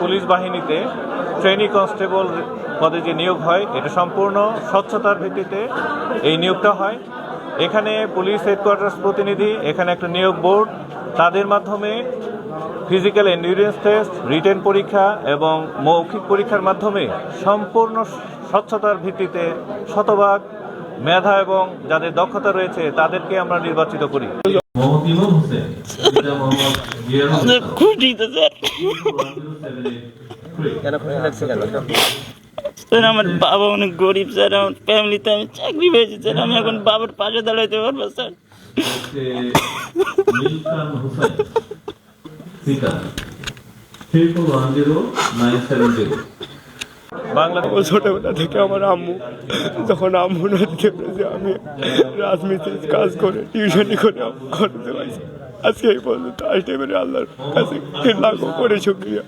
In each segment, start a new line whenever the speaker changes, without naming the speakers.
Police বাহিনীতে trainee constable পদে যে নিয়োগ হয়, এটা সম্পূর্ণ স্বচ্ছতার ভিত্তিতে এই নিয়োগটা হয়। এখানে পুলিশ হেডকোয়ার্টার্স প্রতিনিধি, এখানে একটা নিয়োগ বোর্ড তাদের মাধ্যমে ফিজিক্যাল এন্ডুরেন্স টেস্ট রিটেন পরীক্ষা এবং মৌখিক পরীক্ষার মাধ্যমে সম্পূর্ণ স্বচ্ছতার ভিত্তিতে শতভাগ মেধা এবং যাদের দক্ষতা রয়েছে, তাদেরকে আমরা নির্বাচিত করি।
মোহাম্মদ ইমন হোসেন পিতা মোহাম্মদ জিয়াউল
স্যার। আমার বাবা অনেক গরিব স্যার আমার ফ্যামিলিতে আমি চাকরি পেয়েছি স্যার আমি এখন বাবার পাশে দাঁড়াইতে পারব স্যার।
পিতা three four one zero nine seven zero
Bangladesh
ছোটবেলা থেকে আমার আম্মু যখন আম্মু নদীতে পেরেছে আমি রাজমিস্ত্রির কাজ করে টিউশনি করে করতে পারছি আজকে এই পর্যন্ত আসতে পেরে আল্লাহর কাছে লাখো করে শুক্রিয়া।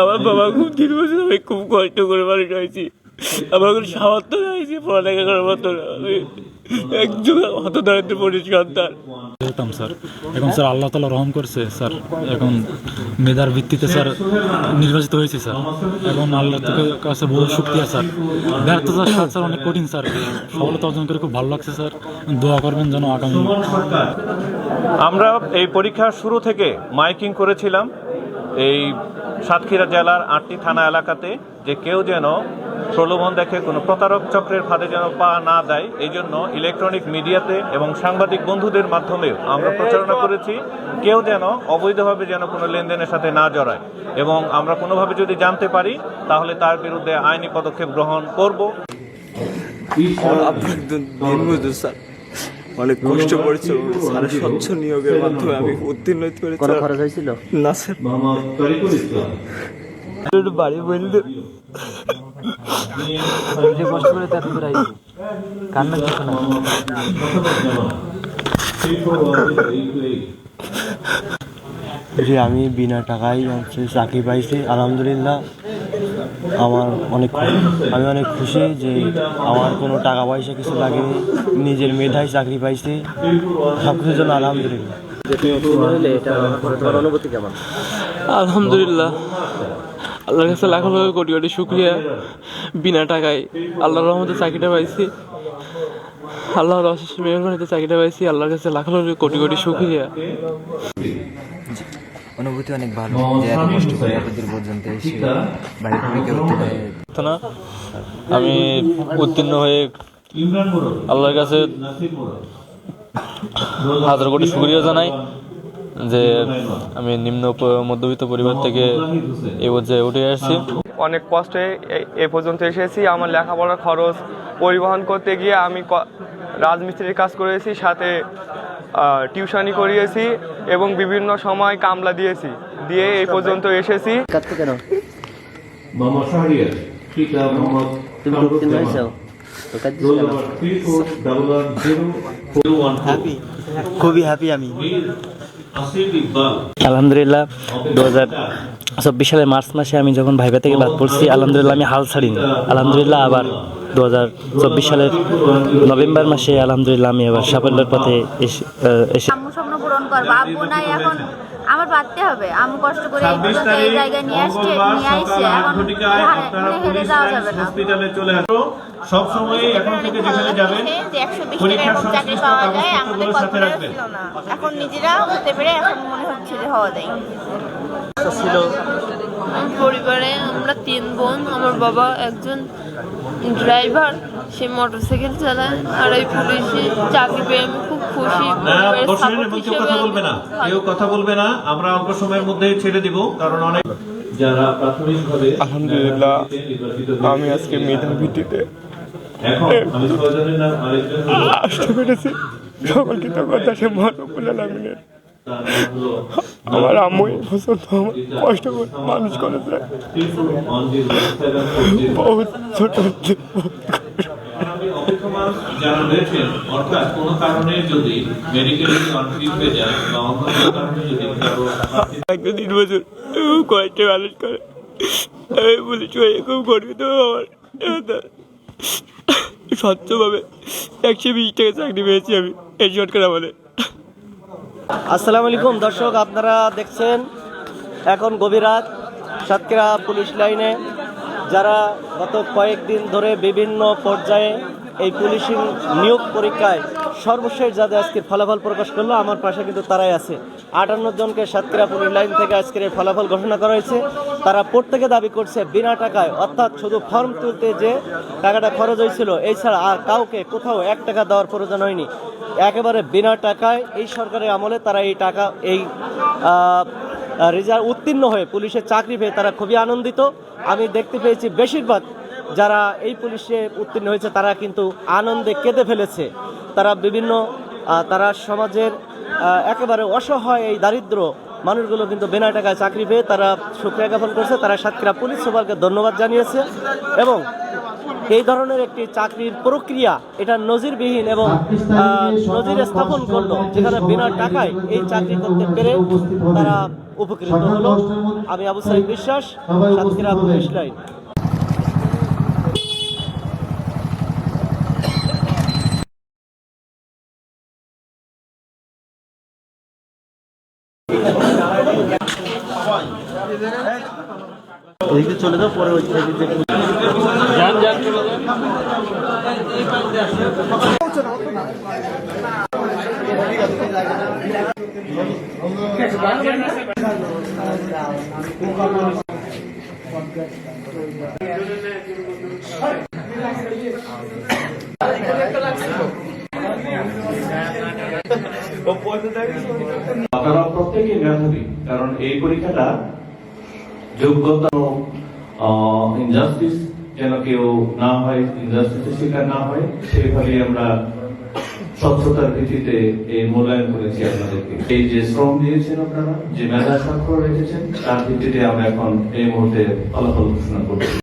আমার বাবা খুব আমি খুব কষ্ট করে বাড়ি রয়েছি। আমার কোনো সামর্থ্য হয়েছে পড়ালেখা করার মতো। একজন হত দারিদ্র পরিষ্কার সন্তান
যেতাম স্যার। এখন স্যার আল্লাহ তালা রহম করছে স্যার। এখন মেধার ভিত্তিতে স্যার নির্বাচিত হয়েছে স্যার। এখন আল্লাহ কাছে বহু শুক্রিয়া স্যার। ব্যর্থতার স্বাদ স্যার অনেক কঠিন স্যার। সফলতা অর্জন করে খুব ভালো লাগছে স্যার। দোয়া করবেন যেন আগামী
আমরা এই পরীক্ষার শুরু থেকে মাইকিং করেছিলাম এই সাতক্ষীরা জেলার আটটি থানা এলাকাতে যে কেউ যেন প্রলোভন দেখে কোনো প্রতারক চক্রের ফাঁদে যেন পা না দেয় এই জন্য ইলেকট্রনিক মিডিয়াতে এবং সাংবাদিক বন্ধুদের মাধ্যমে আমরা প্রচারণা করেছি কেউ যেন অবৈধভাবে যেন কোনো লেনদেনের সাথে না জড়ায়। এবং আমরা কোনোভাবে যদি জানতে পারি তাহলে তার বিরুদ্ধে আইনি পদক্ষেপ গ্রহণ করব।
স্যার অনেক কষ্ট করেছে স্বচ্ছ নিয়োগের মাধ্যমে আমি উত্তীর্ণ হতে পেরেছি।
খরচ হয়েছিল?
না স্যার।
বাড়ি বললে যে কষ্ট করে তার কান্না কিছু না
যে আমি বিনা টাকায় হচ্ছে চাকরি পাইছি আলহামদুলিল্লাহ আমার অনেক আমি অনেক খুশি যে আমার কোনো টাকা পয়সা কিছু লাগেনি নিজের মেধায় চাকরি পাইছি সব কিছুর জন্য আলহামদুলিল্লাহ।
আলহামদুলিল্লাহ। আল্লাহর কাছে লাখো লাখো কোটি কোটি শুক্রিয়া। বিনা টাকায় আল্লাহর রহমতে চাকরিটা পাইছি। আল্লাহর অশেষ মেহরবানিতে চাকরিটা পাইছি। আল্লাহর কাছে লাখো লাখো কোটি কোটি শুক্রিয়া।
অনুভূতি অনেক ভালো যে এত কষ্ট করে এত দূর পর্যন্ত এসে বাড়ি থেকে কেউ
না আমি উত্তীর্ণ হয়ে আল্লাহর কাছে হাজার কোটি শুক্রিয়া জানাই। যে আমি নিম্ন মধ্যবিত্ত পরিবার থেকে এই পর্যায়ে উঠে আসছি।
অনেক কষ্টে এ- পর্যন্ত এসেছি। আমার লেখাপড়ার খরচ পরিবহন করতে গিয়ে আমি ক- রাজমিস্ত্রির কাজ করেছি সাথে টিউশনি করিয়েছি এবং বিভিন্ন সময় কামলা দিয়েছি। দিয়ে এই পর্যন্ত এসেছি।
কেন?
খুবই হ্যাপি আমি।
আলহামদুলিল্লাহ দু হাজার চব্বিশ সালের মার্চ মাসে আমি যখন ভাইবা থেকে বাদ পড়ছি, আলহামদুলিল্লাহ আমি হাল ছাড়িনি। আলহামদুলিল্লাহ আবার দু হাজার চব্বিশ সালের নভেম্বর মাসে আলহামদুলিল্লাহ আমি আবার সাফল্যের পথে এসে এসে
আমার বাঁধতে হবে। আমি কষ্ট করে এই জায়গায় নিয়ে আসছে নিয়ে আসছে এখন হারে- যাওয়া যাবে না।
হসপিটালে চলে আসো। সব সময় এখন থেকে যেখানে যাবেন পরীক্ষার
চাকরি পাওয়া যায় আমাদের
সাথে রাখবেন
ছিল না। এখন নিজেরা হতে পেরে এখন মনে হচ্ছে যে হওয়া যায়।
ছিল।
আমার পরিবারে আমরা তিন বোন আমার বাবা একজন ড্রাইভার সে মোটরসাইকেল চালায় আর এই পুলিশে চাকরি পেয়ে আমি খুব
এবং কেউ কথা বলবে না। কেউ কথা বলবে না আমরা অল্প সময়ের মধ্যেই ছেড়ে দিব কারণ অনেক
যারা প্রাথমিকভাবে
আলহামদুলিল্লাহ, আমি আজকে মেধার ভিত্তিতে
এখন আমি ছয়জনের নাম আরেকজন
আসতে পেরেছি সকলকে তো কথা সে মহানবুল আলমিনের
তার নাম হলো
আমার আম্মু কষ্ট করে মানুষ করেছে। বহুত ছোট
অপেক্ষমান যারা রয়েছেন অর্থাৎ কোনো কারণে যদি মেডিকেলি কনফিউজ হয়ে যায় বা অন্য কোনো কারণে যদি
কারও দিন বছর কষ্টে মানুষ করে। আমি পুলিশ হয়ে খুব গর্বিত আমার স্বচ্ছভাবে একশো বিশ টাকা চাকরি পেয়েছি আমি এই সরকার আমাদের।
আসসালামু আলাইকুম দর্শক আপনারা দেখছেন এখন গভীর রাত সাতক্ষীরা পুলিশ লাইনে। যারা গত কয়েকদিন ধরে বিভিন্ন পর্যায়ে এই পুলিশিং নিয়োগ পরীক্ষায় সর্বশেষ যাদের আজকের ফলাফল প্রকাশ করল, আমার পাশে কিন্তু তারাই আছে। আটান্ন জনকে সাতক্ষীরা পুলিশ লাইন থেকে আজকের এই ফলাফল ঘোষণা করা হয়েছে। তারা প্রত্যেকে দাবি করছে, বিনা টাকায়, অর্থাৎ শুধু ফর্ম তুলতে যে টাকাটা খরচ হয়েছিল, এছাড়া আর কাউকে কোথাও এক টাকা দেওয়ার প্রয়োজন হয়নি। একেবারে বিনা টাকায় এই সরকারের আমলে তারা এই টাকা, এই রেজাল্ট উত্তীর্ণ হয়ে পুলিশের চাকরি পেয়ে তারা খুবই আনন্দিত। আমি দেখতে পেয়েছি বেশিরভাগ যারা এই পুলিশে উত্তীর্ণ হয়েছে, তারা কিন্তু আনন্দে কেঁদে ফেলেছে। তারা বিভিন্ন তারা সমাজের একেবারে অসহায় এই দারিদ্র মানুষগুলো কিন্তু বিনা টাকায় চাকরি পেয়ে তারা সুক্রিয়া জ্ঞাপন করছে। তারা সাতক্ষীরা পুলিশ সুপারকে ধন্যবাদ জানিয়েছে এবং এই ধরনের একটি চাকরির প্রক্রিয়া এটা নজিরবিহীন এবং নজির স্থাপন করল, যেখানে বিনা টাকায় এই চাকরি করতে পেরে তারা উপকৃত হলো। আমি আবু সাইদ বিশ্বাস, সাতক্ষীরা পুলিশ লাইন। এদিকে চলে যাও পরে ওই
প্রত্যেকেই মেধাবী কারণ এই পরীক্ষাটা যোগ্যতা ইনজাস্টিস যেন কেউ না হয় ইনজাস্টিসের শিকার না হয় সেইভাবে আমরা স্বচ্ছতার ভিত্তিতে এই মূল্যায়ন করেছি আপনাদেরকে। এই যে শ্রম দিয়েছেন আপনারা, যে মেধা স্বাক্ষর রেখেছেন, তার ভিত্তিতে আমরা এখন এই মুহূর্তে ফলাফল ঘোষণা করছি।